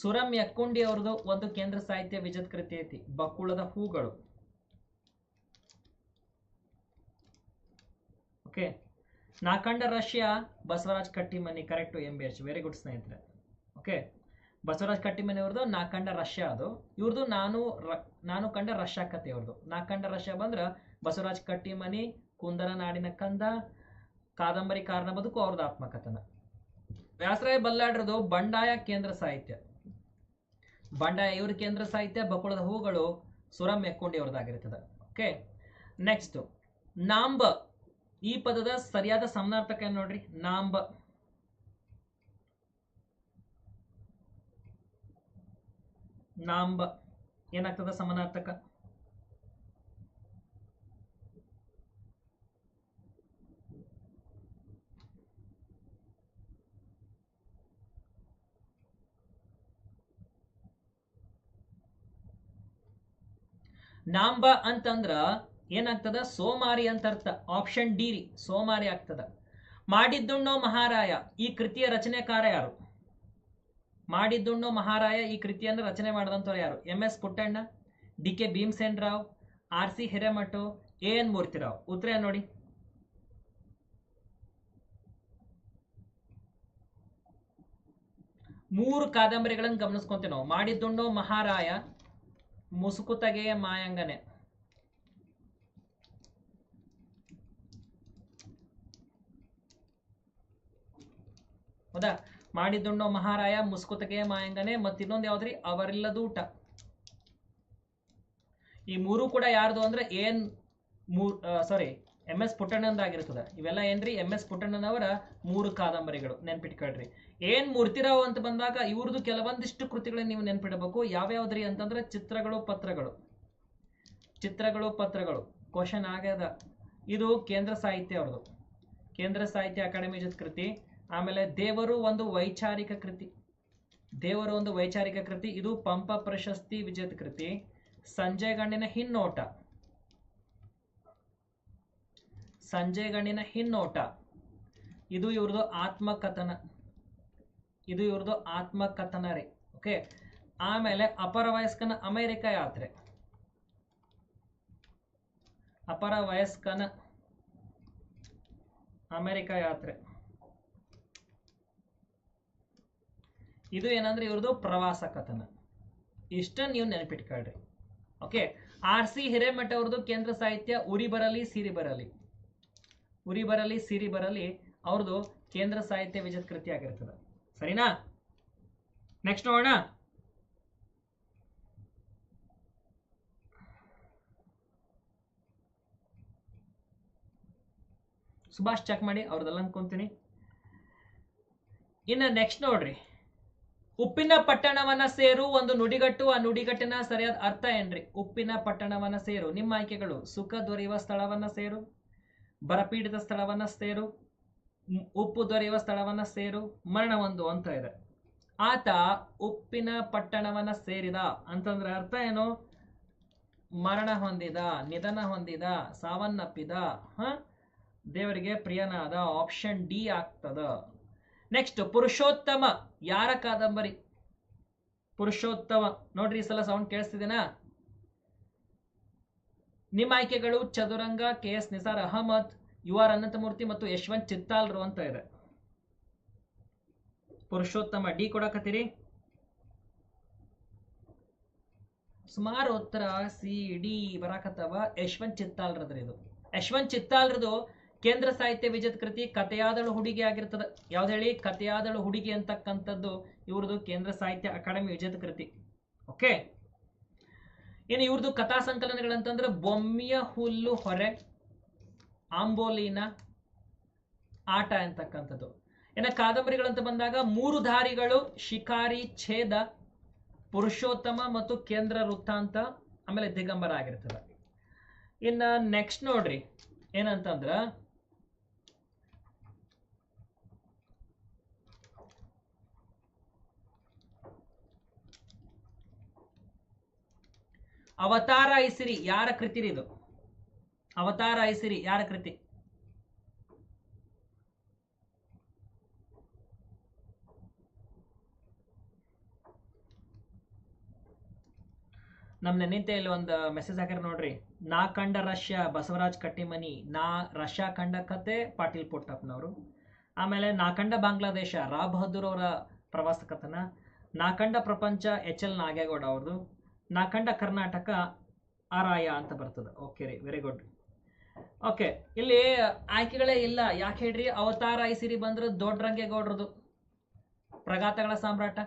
ಸುರಂ ಯಕ್ಕುಂಡಿ ಅವ್ರದ್ದು ಒಂದು ಕೇಂದ್ರ ಸಾಹಿತ್ಯ ವಿಜತ್ ಕೃತಿ ಐತಿ ಬಕ್ಕುಳದ ಹೂಗಳು. Okay ನಾಕಂಡ Russia, Basavaraj Kattimani correct M B H very good ಸ್ನೇಹಿತರೆ. ಓಕೆ ಬಸವರಾಜ್ ಕಟ್ಟಿಮನಿ ಅವ್ರದ್ದು ನಾಕಂಡ ರಷ್ಯಾ ಅದು. ಇವ್ರದ್ದು ನಾನು ನಾನು ಕಂಡ ರಷ್ಯಾ ಕತೆ ಅವ್ರದ್ದು. ನಾಕಂಡ ರಷ್ಯಾ ಬಂದ್ರ ಬಸವರಾಜ್ ಕಟ್ಟಿಮನಿ ಕುಂದರ ನಾಡಿನ ಕಂದ, ಕಾದಂಬರಿ ಕಾರಣ ಬದುಕು ಅವ್ರದ್ದು ಆತ್ಮಕಥನ. ವ್ಯಾಸರಾಯ ಬಲ್ಲಾಡ್ರದು ಬಂಡಾಯ ಕೇಂದ್ರ ಸಾಹಿತ್ಯ. ಬಂಡಾಯ ಇವ್ರ ಕೇಂದ್ರ ಸಾಹಿತ್ಯ, ಬಕುಳದ ಹೂಗಳು ಸುರಂ ಎಕ್ಕೊಂಡಿ ಅವ್ರದ್ದಾಗಿರ್ತದೆ ಓಕೆ ನೆಕ್ಸ್ಟ್ ನಾಂಬ. ಈ ಪದದ ಸರಿಯಾದ ಸಮನಾರ್ಥಕ ಏನ್ ನೋಡ್ರಿ? ನಾಂಬ. ನಾಂಬ. ಏನಾಗ್ತದ ಸಮಾನಾರ್ಥಕ? ನಾಂಬ ಅಂತಂದ್ರ ಏನಾಗ್ತದ? ಸೋಮಾರಿ ಅಂತ ಅರ್ಥ. ಆಪ್ಷನ್ ಡಿ ರೀ. ಸೋಮಾರಿ ಆಗ್ತದ. ಮಾಡಿದ್ದುಣ್ಣೋ ಮಹಾರಾಯ, ಈ ಕೃತಿಯ ರಚನೆಕಾರ ಯಾರು? ಮಾಡಿದ್ದುಣ್ಣೋ ಮಹಾರಾಯ, ಈ ಕೃತಿಯನ್ನು ರಚನೆ ಮಾಡಿದಂಥವ್ರು ಯಾರು? M S Puttanna, D K Bhimsen Rao R C Hiremath, A N Murthyrao. ಉತ್ತರ ನೋಡಿ? ಮೂರು ಕಾದಂಬರಿಗಳನ್ನು ಗಮನಿಸ್ಕೊಂತೀವಿ ನಾವು. ಮಾಡಿದ್ದುಣ್ಣೋ ಮಹಾರಾಯ ಮುಸುಕುತಗೆಯ ಮಾಯಂಗನೆ. ಹೌದಾ? ಮಾಡಿದ್ದುಣ್ಣೋ ಮಹಾರಾಯ ಮುಸ್ಕುತಗೆಯ ಮಾಯಂಗನೆ ಮತ್ತೆ ಇನ್ನೊಂದು ಯಾವ್ದ್ರಿ ಅವರಿಲ್ಲದೂಟ ಈ ಮೂರು ಕೂಡ ಯಾರ್ದು ಅಂದ್ರೆ ಏನ್ ಮೂರ್ ಸಾರಿ ಎಂ ಎಸ್ ಪುಟ್ಟಣ್ಣಂದಾಗಿರ್ತದೆ ಇವೆಲ್ಲ ಏನ್ರಿ? ಎಂ ಎಸ್ ಪುಟ್ಟಣ್ಣನವರ ಮೂರು ಕಾದಂಬರಿಗಳು. ನೆನ್ಪಿಟ್ಕೊಳ್ರಿ ಏನ್ ಮೂರ್ತಿರಾವ್ ಅಂತ ಬಂದಾಗ ಇವ್ರದ್ದು ಕೆಲವೊಂದಿಷ್ಟು ಕೃತಿಗಳನ್ನ ನೀವು ನೆನ್ಪಿಡಬೇಕು. ಯಾವ್ಯಾವ್ದ್ರಿ ಅಂತಂದ್ರೆ ಚಿತ್ರಗಳು, ಪತ್ರಗಳು. ಚಿತ್ರಗಳು, ಪತ್ರಗಳು. ಕ್ವಶನ್ ಆಗ್ಯದ. ಇದು ಕೇಂದ್ರ ಸಾಹಿತ್ಯ ಅವ್ರದ್ದು ಕೇಂದ್ರ ಸಾಹಿತ್ಯ ಅಕಾಡೆಮಿ ಜೊತೆ ಕೃತಿ. ಆಮೇಲೆ ದೇವರು ಒಂದು ವೈಚಾರಿಕ ಕೃತಿ. ದೇವರು ಒಂದು ವೈಚಾರಿಕ ಕೃತಿ. ಇದು ಪಂಪ ಪ್ರಶಸ್ತಿ ವಿಜೇತ ಕೃತಿ. ಸಂಜಯ್ ಗಣ್ಣಿನ ಹಿನ್ನೋಟ. ಸಂಜಯ್ ಗಣ್ಣಿನ ಹಿನ್ನೋಟ ಇದು ಇವ್ರದ್ದು ಆತ್ಮಕಥನ. ಇದು ಇವ್ರದ್ದು ಆತ್ಮಕಥನ ರೀ ಓಕೆ ಆಮೇಲೆ ಅಪರ ವಯಸ್ಕನ ಅಮೇರಿಕ ಯಾತ್ರೆ. ಅಪರ ವಯಸ್ಕನ ಅಮೇರಿಕ ಯಾತ್ರೆ. ಇದು ಏನಂದ್ರೆ ಇವ್ರದ್ದು ಪ್ರವಾಸ ಕಥನ. ಇಷ್ಟ ನೀವು ನೆನಪಿಟ್ಕೊಳ್ರಿ ಓಕೆ ಆರ್ ಸಿ ಹಿರೇಮಠ ಅವ್ರದ್ದು ಕೇಂದ್ರ ಸಾಹಿತ್ಯ, ಉರಿ ಬರಲಿ, ಸಿರಿ ಬರಲಿ. ಉರಿ ಬರಲಿ, ಸಿರಿ ಬರಲಿ ಅವ್ರದ್ದು ಕೇಂದ್ರ ಸಾಹಿತ್ಯ ವಿಜತ್ ಕೃತಿ ಆಗಿರ್ತದೆ. ಸರಿನಾ? ನೆಕ್ಸ್ಟ್ ನೋಡೋಣ. ಸುಭಾಷ್ ಚೆಕ್ ಮಾಡಿ ಅವ್ರದ್ದೆಲ್ಲ ಅನ್ಕೊಂತೀನಿ. ಇನ್ನು ನೆಕ್ಸ್ಟ್ ನೋಡ್ರಿ. ಉಪ್ಪಿನ ಪಟ್ಟಣವನ್ನ ಸೇರು, ಒಂದು ನುಡಿಗಟ್ಟು, ಆ ನುಡಿಗಟ್ಟಿನ ಸರಿಯಾದ ಅರ್ಥ ಏನ್ರಿ? ಉಪ್ಪಿನ ಪಟ್ಟಣವನ್ನ ಸೇರು, ನಿಮ್ಮ ಆಯ್ಕೆಗಳು, ಸುಖ ದೊರೆಯುವ ಸ್ಥಳವನ್ನ ಸೇರು. ಬರಪೀಡಿತ ಸ್ಥಳವನ್ನ ಸೇರು ಉಪ್ಪು ದೊರೆಯುವ ಸ್ಥಳವನ್ನ ಸೇರು ಮರಣ ಒಂದು ಅಂತ ಇದೆ. ಆತ ಉಪ್ಪಿನ ಪಟ್ಟಣವನ್ನ ಸೇರಿದ. ಅಂತಂದ್ರೆ ಅರ್ಥ ಏನು? ಮರಣ ಹೊಂದಿದ, ನಿಧನ ಹೊಂದಿದ, ಸಾವನ್ನಪ್ಪಿದ, ಹ? ದೇವರಿಗೆ ಪ್ರಿಯನಾದ ಆಪ್ಷನ್ ಡಿ ಆಗ್ತದ. ನೆಕ್ಸ್ಟ್ ಪುರುಷೋತ್ತಮ. ಯಾರ ಕಾದಂಬರಿ? ಪುರುಷೋತ್ತಮ. ನೋಡ್ರಿ ಈ ಸಲ ಸೌಂಡ್ ಕೇಳಿಸ್ತಿದೇನಾ ನಿಮ್ಮ ಆಯ್ಕೆಗಳು Chaduranga, K S Nisar Ahmad, U R Ananthamurthy ಮತ್ತು ಯಶವಂತ್ ಚಿತ್ತಾಲ್ರು ಅಂತ ಇದೆ. ಪುರುಷೋತ್ತಮ ಡಿ ಕೊಡಕತ್ತೀರಿ. ಸುಮಾರು ಉತ್ತರ ಸಿ, ಡಿ ಬರಾಕತ್ತವ. ಯಶವಂತ್ ಚಿತ್ತಾಲ್ರದ್ರಿ ಇದು. ಯಶವಂತ್ ಚಿತ್ತಾಲ್ರದು ಕೇಂದ್ರ ಸಾಹಿತ್ಯ ವಿಜತ್ ಕೃತಿ ಕಥೆಯಾದಳು ಹುಡುಗಿ ಆಗಿರ್ತದೆ. ಯಾವ್ದು ಹೇಳಿ? ಕಥೆಯಾದಳು ಹುಡುಗಿ ಅಂತಕ್ಕಂಥದ್ದು ಇವ್ರದ್ದು ಕೇಂದ್ರ ಸಾಹಿತ್ಯ ಅಕಾಡೆಮಿ ವಿಜೇತ ಕೃತಿ. ಓಕೆ? ಇನ್ನು ಇವ್ರದ್ದು ಕಥಾ ಸಂಕಲನಗಳಂತಂದ್ರೆ ಬೊಮ್ಮಿಯ ಹುಲ್ಲು, ಹೊರೆ, ಆಂಬೋಲಿನ ಆಟ ಅಂತಕ್ಕಂಥದ್ದು. ಏನ ಕಾದಂಬರಿಗಳಂತ ಬಂದಾಗ ಮೂರು ದಾರಿಗಳು ಶಿಕಾರಿ, ಛೇದ, ಪುರುಷೋತ್ತಮ ಮತ್ತು ಕೇಂದ್ರ ವೃತ್ತಾಂತ, ಆಮೇಲೆ ದಿಗಂಬರ ಆಗಿರ್ತದೆ. ಇನ್ನು ನೆಕ್ಸ್ಟ್ ನೋಡ್ರಿ, ಏನಂತಂದ್ರ ಅವತಾರ ಐಸಿರಿ ಯಾರ ಕೃತಿ ರೀ ಇದು? ಅವತಾರ ಐಸಿರಿ ಯಾರ ಕೃತಿ? ನಮ್ ನೆನಿತೆ ಇಲ್ಲಿ ಒಂದು ಮೆಸೇಜ್ ಹಾಕ್ಯಾರ ನೋಡ್ರಿ. ನಾ ಕಂಡ ರಷ್ಯಾ ಬಸವರಾಜ್ ಕಟ್ಟಿಮನಿ, ನಾ ರಷ್ಯಾ ಕಂಡ ಕತೆ ಪಾಟೀಲ್ ಪುಟ್ಟಪ್ಪನವರು. ಆಮೇಲೆ ನಾ ಕಂಡ ಬಾಂಗ್ಲಾದೇಶ ರಾ ಬಹದ್ದೂರ್ ಅವರ ಪ್ರವಾಸ ಕಥನ ನಾ ಕಂಡ ಪ್ರಪಂಚ ಎಚ್ ಎಲ್ ನಾಗೇಗೌಡ ಅವ್ರದ್ದು ನಾ ಕಂಡ ಕರ್ನಾಟಕ ಆರಾಯ ಅಂತ ಬರ್ತದೆ. ಓಕೆ ರೀ ವೆರಿ ಗುಡ್ ಓಕೆ ಇಲ್ಲಿ ಆಯ್ಕೆಗಳೇ ಇಲ್ಲ. ಯಾಕೆ ಹೇಳ್ರಿ? ಅವತಾರ ಐಸಿರಿ ಬಂದ್ರೆ ದೊಡ್ಡರಂಗೇಗೌಡ್ರದು ಪ್ರಗಾತಗಳ ಸಾಮ್ರಾಟ.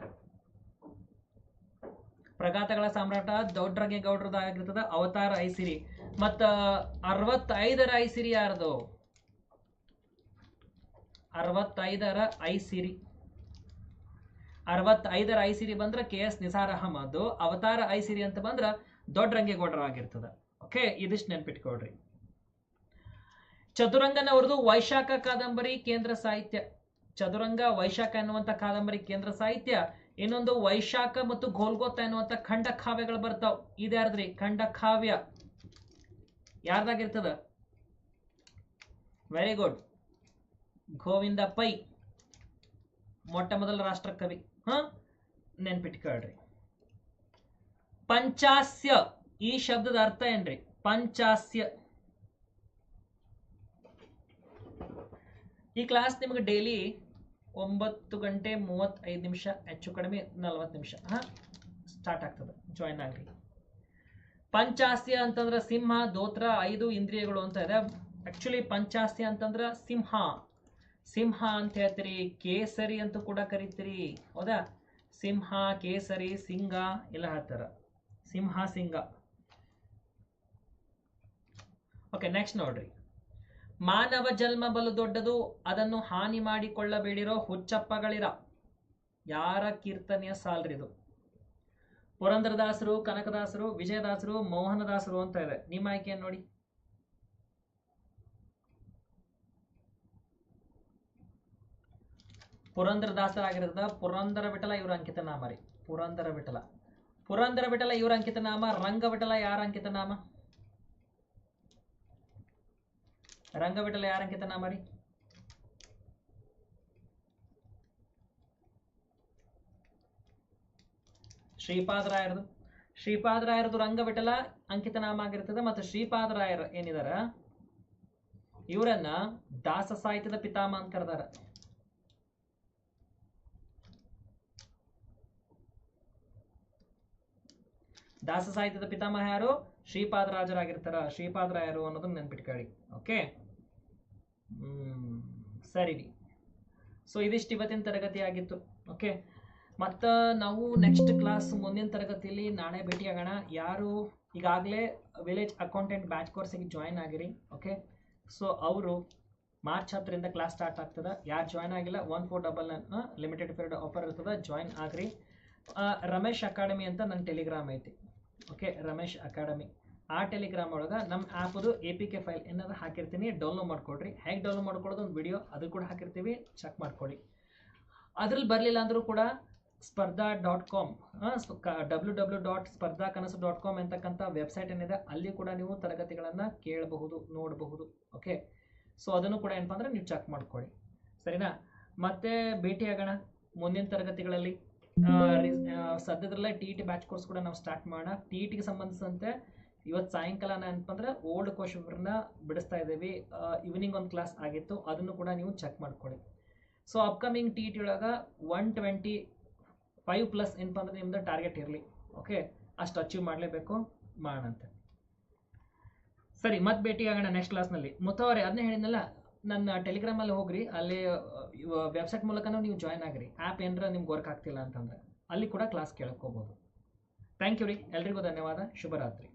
ಪ್ರಗಾತಗಳ ಸಾಮ್ರಾಟ ದೊಡ್ಡರಂಗೇಗೌಡ್ರದ್ದು ಆಗಿರ್ತದ, ಅವತಾರ ಐಸಿರಿ. ಮತ್ತ ಅರವತ್ತೈದರ ಐ ಸಿರಿ ಯಾರದು? ಅರವತ್ತೈದರ ಐಸಿರಿ. ಅರವತ್ತೈದರ ಐಸಿರಿ ಬಂದ್ರೆ ಕೆ ಎಸ್ ನಿಸಾರ್ ಅಹಮದ್ ಅವತಾರ ಐಸಿರಿ ಅಂತ ಬಂದ್ರೆ ದೊಡ್ಡರಂಗೇಗೌಡರ ಆಗಿರ್ತದ ಓಕೆ, ಇದಿಷ್ಟು ನೆನ್ಪಿಟ್ಕೊಳ್ರಿ. ಚದುರಂಗನವ್ರದ್ದು ವೈಶಾಖ ಕಾದಂಬರಿ ಕೇಂದ್ರ ಸಾಹಿತ್ಯ. ಚದುರಂಗ, ವೈಶಾಖ ಎನ್ನುವಂತ ಕಾದಂಬರಿ ಕೇಂದ್ರ ಸಾಹಿತ್ಯ, ಇನ್ನೊಂದು ವೈಶಾಖ ಮತ್ತು ಗೋಲ್ಗೋತ ಎನ್ನುವಂತ ಖಂಡ ಕಾವ್ಯಗಳು ಬರ್ತಾವ್. ಇದ್ಯಾರ್ದ್ರಿ? ಖಂಡ ಕಾವ್ಯ. ಯಾರ್ದಾಗಿರ್ತದ? ವೆರಿ ಗುಡ್ ಗೋವಿಂದ ಪೈ, ಮೊಟ್ಟ ಮೊದಲ ರಾಷ್ಟ್ರ ಕವಿ ಹ? ನೆನ್ಪಿಟ್ಕೊಳ್ರಿ. ಪಂಚಾಸ್ಯ. ಈ ಶಬ್ದದ ಅರ್ಥ ಏನ್ರಿ? ಪಂಚಾಸ್ಯ. ಈ ಕ್ಲಾಸ್ ನಿಮಗೆ ಡೈಲಿ ಒಂಬತ್ತು ಗಂಟೆ ಮೂವತ್ತೈದು ನಿಮಿಷ, ಹೆಚ್ಚು ಕಡಿಮೆ ನಲ್ವತ್ತು ನಿಮಿಷ, ಹಾ? ಸ್ಟಾರ್ಟ್ ಆಗ್ತದೆ. ಜಾಯಿನ್ ಆಗ್ರಿ. ಪಂಚಾಸ್ಯ ಅಂತಂದ್ರೆ ಸಿಂಹ, ದೋತ್ರ, ಐದು ಇಂದ್ರಿಯಗಳು ಅಂತ ಇದೆ. ಆಕ್ಚುಲಿ ಪಂಚಾಸ್ಯ ಅಂತಂದ್ರೆ ಸಿಂಹ. ಸಿಂಹ ಅಂತ ಹೇಳ್ತೀರಿ, ಕೇಸರಿ ಅಂತ ಕೂಡ ಕರಿತೀರಿ. ಹೌದಾ? ಸಿಂಹ, ಕೇಸರಿ, ಸಿಂಗ ಎಲ್ಲ ಹೇಳ್ತಾರ ಸಿಂಹ, ಸಿಂಗ. ಓಕೆ ನೆಕ್ಸ್ಟ್ ನೋಡ್ರಿ. ಮಾನವ ಜನ್ಮ ಬಲು ದೊಡ್ಡದು, ಅದನ್ನು ಹಾನಿ ಮಾಡಿಕೊಳ್ಳಬೇಡಿರೋ ಹುಚ್ಚಪ್ಪಗಳಿರ. ಯಾರ ಕೀರ್ತನೆಯ ಸಾಲ್ರಿದು ಪುರಂದರದಾಸರು, ಕನಕದಾಸರು, ವಿಜಯದಾಸರು, ಮೋಹನದಾಸರು ಅಂತ ಇದೆ. ನಿಮ್ಮ ಆಯ್ಕೆಯನ್ನು ನೋಡಿ? ಪುರಂದರದಾಸರಾಗಿರೋದ ಪುರಂದರ ವಿಠಲ ಇವರ ಅಂಕಿತ ನಾಮ ರೀ. ಪುರಂದರ ವಿಠಲ. ಪುರಂದರ ವಿಠಲ ಇವರ ಅಂಕಿತ ನಾಮ, ರಂಗ ವಿಠಲ ಯಾರ ಅಂಕಿತ ನಾಮ? ರಂಗ ವಿಠಲ ಯಾರ ಅಂಕಿತ ನಾಮ ರೀ? ಶ್ರೀಪಾದರಾಯರದು. ಶ್ರೀಪಾದರಾಯರದು ರಂಗ ವಿಠಲ ಅಂಕಿತ ನಾಮ ಆಗಿರ್ತದೆ ಮತ್ತು ಶ್ರೀಪಾದರಾಯರ್ ಏನಿದಾರ? ಇವರನ್ನ ದಾಸ ಸಾಹಿತ್ಯದ ಪಿತಾಮ ಅಂತ ಕರೆದಾರ. ದಾಸ ಸಾಹಿತ್ಯದ ಪಿತಾಮಹ ಯಾರು? ಶ್ರೀಪಾದರಾಜರಾಗಿರ್ತಾರ. ಶ್ರೀಪಾದರಾಯರು ಅನ್ನೋದನ್ನ ನೆನ್ಪಿಟ್ಕೊಳ್ಳಿ. ಓಕೆ ಹ್ಮ್, ಸರಿ ಸೊ ಇದಿಷ್ಟು ಇವತ್ತಿನ ತರಗತಿ ಆಗಿತ್ತು. ಓಕೆ ಮತ್ತು ನಾವು ನೆಕ್ಸ್ಟ್ ಕ್ಲಾಸ್ ಮುಂದಿನ ತರಗತಿಯಲ್ಲಿ ನಾಳೆ ಭೇಟಿಯಾಗೋಣ. ಯಾರು? ಈಗಾಗಲೇ ವಿಲೇಜ್ ಅಕೌಂಟೆಂಟ್ ಬ್ಯಾಚ್ ಕೋರ್ಸಿಗೆ ಜಾಯಿನ್ ಆಗಿರಿ. ಓಕೆ ಸೊ ಅವರು ಮಾರ್ಚ್ ಹತ್ತರಿಂದ ಕ್ಲಾಸ್ ಸ್ಟಾರ್ಟ್ ಆಗ್ತದೆ. ಯಾರು ಜಾಯ್ನ್ ಆಗಿಲ್ಲ? One four double nine limited period offer ಇರ್ತದೆ. ಜಾಯ್ನ್ ಆಗ್ರಿ. ರಮೇಶ್ ಅಕಾಡೆಮಿ ಅಂತ ನನ್ನ ಟೆಲಿಗ್ರಾಮ್ ಐತಿ. ಓಕೆ ರಮೇಶ್ ಅಕಾಡೆಮಿ ಆ ಟೆಲಿಗ್ರಾಮ್ ಒಳಗೆ ನಮ್ಮ ಆ್ಯಪದು ಎ ಪಿ ಕೆ ಫೈಲ್ ಏನಾದ್ರು ಹಾಕಿರ್ತೀನಿ ಡೌನ್ಲೋಡ್ ಮಾಡ್ಕೊಡ್ರಿ. ಹೇಗೆ ಡೌನ್ಲೋಡ್ ಮಾಡ್ಕೊಳ್ಳೋದು ಒಂದು ವಿಡಿಯೋ ಅದು ಕೂಡ ಹಾಕಿರ್ತೀವಿ ಚೆಕ್ ಮಾಡ್ಕೊಳ್ಳಿ ಅದ್ರಲ್ಲಿ ಬರಲಿಲ್ಲ ಅಂದರೂ ಕೂಡ Spardha dot com W W dot Spardha Kanasu dot com ಅಂತಕ್ಕಂಥ ವೆಬ್ಸೈಟ್ ಏನಿದೆ, ಅಲ್ಲಿ ಕೂಡ ನೀವು ತರಗತಿಗಳನ್ನು ಕೇಳಬಹುದು, ನೋಡಬಹುದು ಓಕೆ ಸೊ ಅದನ್ನು ಕೂಡ ಏನಪ್ಪ ಅಂದರೆ ನೀವು ಚೆಕ್ ಮಾಡ್ಕೊಳ್ಳಿ ಸರಿನಾ? ಮತ್ತೆ ಭೇಟಿಯಾಗೋಣ ಮುಂದಿನ ತರಗತಿಗಳಲ್ಲಿ. ಸದ್ಯದಲ್ಲೇ ಟಿ ಟಿ ಬ್ಯಾಚ್ ಕೋರ್ಸ್ ಕೂಡ ನಾವು ಸ್ಟಾರ್ಟ್ ಮಾಡೋಣ ಟಿ ಟಿಗೆ ಸಂಬಂಧಿಸಿದಂತೆ ಇವತ್ತು ಸಾಯಂಕಾಲ ಏನಪ್ಪಂದ್ರೆ ಓಲ್ಡ್ ಕ್ವಶನ್ನ ಬಿಡಿಸ್ತಾ ಇದ್ದೀವಿ. ಈವ್ನಿಂಗ್ ಒಂದು ಕ್ಲಾಸ್ ಆಗಿತ್ತು. ಅದನ್ನು ಕೂಡ ನೀವು ಚೆಕ್ ಮಾಡ್ಕೊಳ್ಳಿ. ಸೊ ಅಪ್ಕಮಿಂಗ್ ಟಿ ಟಿ ಒಳಗೆ ಒನ್ ಟ್ವೆಂಟಿ ಫೈವ್ ಪ್ಲಸ್ ಏನಪ್ಪ ಅಂದ್ರೆ ನಿಮ್ದು ಟಾರ್ಗೆಟ್ ಇರಲಿ. ಓಕೆ ಅಷ್ಟು ಅಚೀವ್ ಮಾಡಲೇಬೇಕು. ಮಾಡೋಣಂತೆ. ಸರಿ, ಮತ್ತೆ ಭೇಟಿ ಆಗೋಣ ನೆಕ್ಸ್ಟ್ ಕ್ಲಾಸ್ನಲ್ಲಿ ಮುತ್ತವರೆ ಅದನ್ನೇ ಹೇಳಿದ್ನಲ್ಲ ನನ್ನ ಟೆಲಿಗ್ರಾಮಲ್ಲಿ ಹೋಗ್ರಿ. ಅಲ್ಲಿ ವೆಬ್ಸೈಟ್ ಮೂಲಕನೂ ನೀವು ಜಾಯ್ನ್ ಆಗ್ರಿ. ಆ್ಯಪ್ ಏನರ ನಿಮ್ಗೆ ವರ್ಕ್ ಆಗ್ತಿಲ್ಲ ಅಂತಂದ್ರೆ ಅಲ್ಲಿ ಕೂಡ ಕ್ಲಾಸ್ ಕೇಳಕ್ಕೋಗ್ಬೋದು ಥ್ಯಾಂಕ್ ಯು ರೀ. ಎಲ್ರಿಗೂ ಧನ್ಯವಾದ. ಶುಭರಾತ್ರಿ.